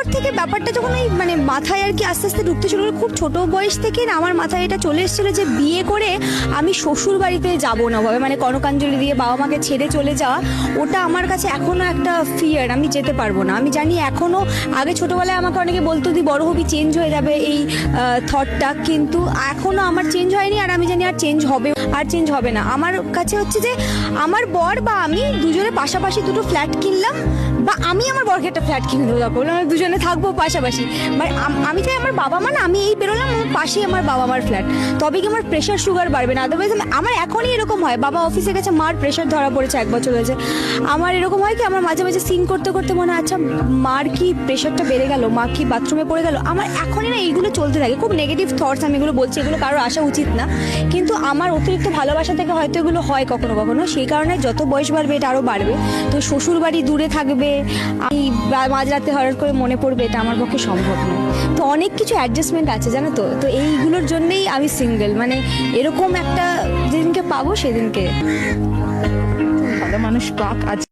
পর থেকে ব্যাপারটা যখন ওই মানে মাথায় আর কি আস্তে আস্তে ঢুকতে শুরু খুব ছোট বয়স থেকে না আমার মাথায় এটা চলে এসেছিল যে বিয়ে করে আমি শ্বশুর বাড়িতে যাব না ভাবে মানে কনকাঞ্জলি দিয়ে বাবা মাকে ছেড়ে চলে যাওয়া ওটা আমার কাছে এখনও একটা ফিয়ার আমি যেতে পারব না। আমি জানি এখনও আগে ছোটোবেলায় আমাকে অনেকে বলতো তুই বড় হবি চেঞ্জ হয়ে যাবে এই থটটা কিন্তু এখনও আমার চেঞ্জ হয়নি আর আমি জানি আর চেঞ্জ হবে আর চেঞ্জ হবে না। আমার কাছে হচ্ছে যে আমার বর বা আমি দুজনে পাশাপাশি দুটো ফ্ল্যাট কিনলাম বা আমি আমার বরকে একটা ফ্ল্যাট কিনে দেবো। তারপর বললাম, দুজনে থাকব পাশাপাশি। মানে আম- আমি চাই আমার বাবা মা না আমি এই বেরোলাম আমার পাশেই আমার বাবা মার ফ্ল্যাট তবে কি আমার প্রেশার সুগার বাড়বে না? আদারওয়াইজ আমার এখনই এরকম হয়। বাবা অফিসে গেছে, মার প্রেশার ধরা পড়েছে এক বছর হয়েছে। আমার এরকম হয় কি, আমার মাঝে মাঝে সিন করতে করতে মনে আচ্ছা মার কি প্রেশারটা বেড়ে গেল, মা কি বাথরুমে পড়ে গেল? আমার এখনই না এইগুলো চলতে থাকে। খুব নেগেটিভ থটস আমি এগুলো বলছি, এগুলো কারোর আসা উচিত না। কিন্তু আমার অতিরিক্ত ভালোবাসা থেকে হয়তো এগুলো হয় কখনো কখনো। সেই কারণে যত বয়স বাড়বে, এটা আরও বাড়বে। তো শ্বশুর বাড়ি দূরে থাকবে। আমি মাঝরাতে হঠাৎ করে মনে পড়বে, এটা আমার পক্ষে সম্ভব নয় তো অনেক কিছু অ্যাডজাস্টমেন্ট আছে, জানো তো? তো এইগুলোর জন্যেই আমি সিঙ্গেল মানে এরকম একটা যেদিনকে পাবো সেদিনকে। ভালো মানুষ পাক আজ